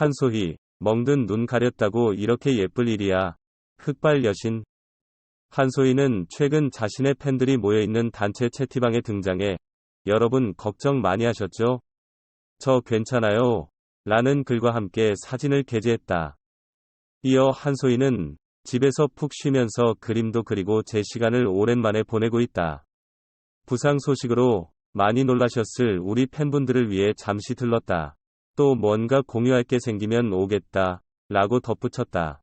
한소희, 멍든 눈 가렸다고 이렇게 예쁠 일이야. 흑발 여신. 한소희는 최근 자신의 팬들이 모여있는 단체 채티방에 등장해 여러분 걱정 많이 하셨죠? 저 괜찮아요. 라는 글과 함께 사진을 게재했다. 이어 한소희는 집에서 푹 쉬면서 그림도 그리고 제 시간을 오랜만에 보내고 있다. 부상 소식으로 많이 놀라셨을 우리 팬분들을 위해 잠시 들렀다. 또 뭔가 공유할 게 생기면 오겠다. 라고 덧붙였다.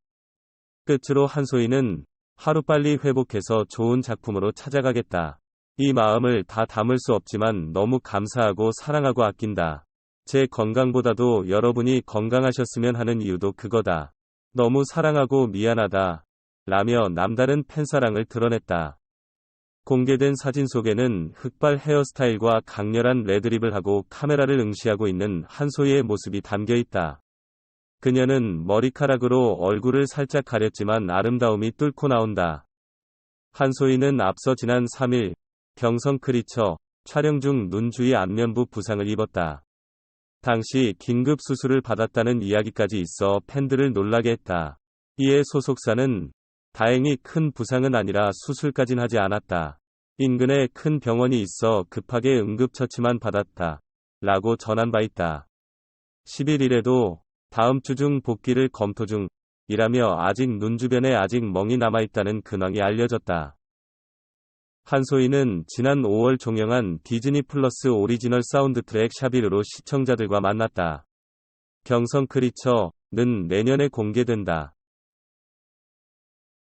끝으로 한소희는 하루빨리 회복해서 좋은 작품으로 찾아가겠다. 이 마음을 다 담을 수 없지만 너무 감사하고 사랑하고 아낀다. 제 건강보다도 여러분이 건강하셨으면 하는 이유도 그거다. 너무 사랑하고 미안하다. 라며 남다른 팬사랑을 드러냈다. 공개된 사진 속에는 흑발 헤어스타일과 강렬한 레드립을 하고 카메라를 응시하고 있는 한소희의 모습이 담겨 있다. 그녀는 머리카락으로 얼굴을 살짝 가렸지만 아름다움이 뚫고 나온다. 한소희는 앞서 지난 3일 경성 크리처 촬영 중 눈 주위 안면부 부상을 입었다. 당시 긴급 수술을 받았다는 이야기까지 있어 팬들을 놀라게 했다. 이에 소속사는 다행히 큰 부상은 아니라 수술까진 하지 않았다. 인근에 큰 병원이 있어 급하게 응급처치만 받았다. 라고 전한 바 있다. 11일에도 다음 주 중 복귀를 검토 중 이라며 아직 눈 주변에 아직 멍이 남아있다는 근황이 알려졌다. 한소희는 지난 5월 종영한 디즈니 플러스 오리지널 사운드 트랙 샤비르로 시청자들과 만났다. 경성 크리처는 내년에 공개된다.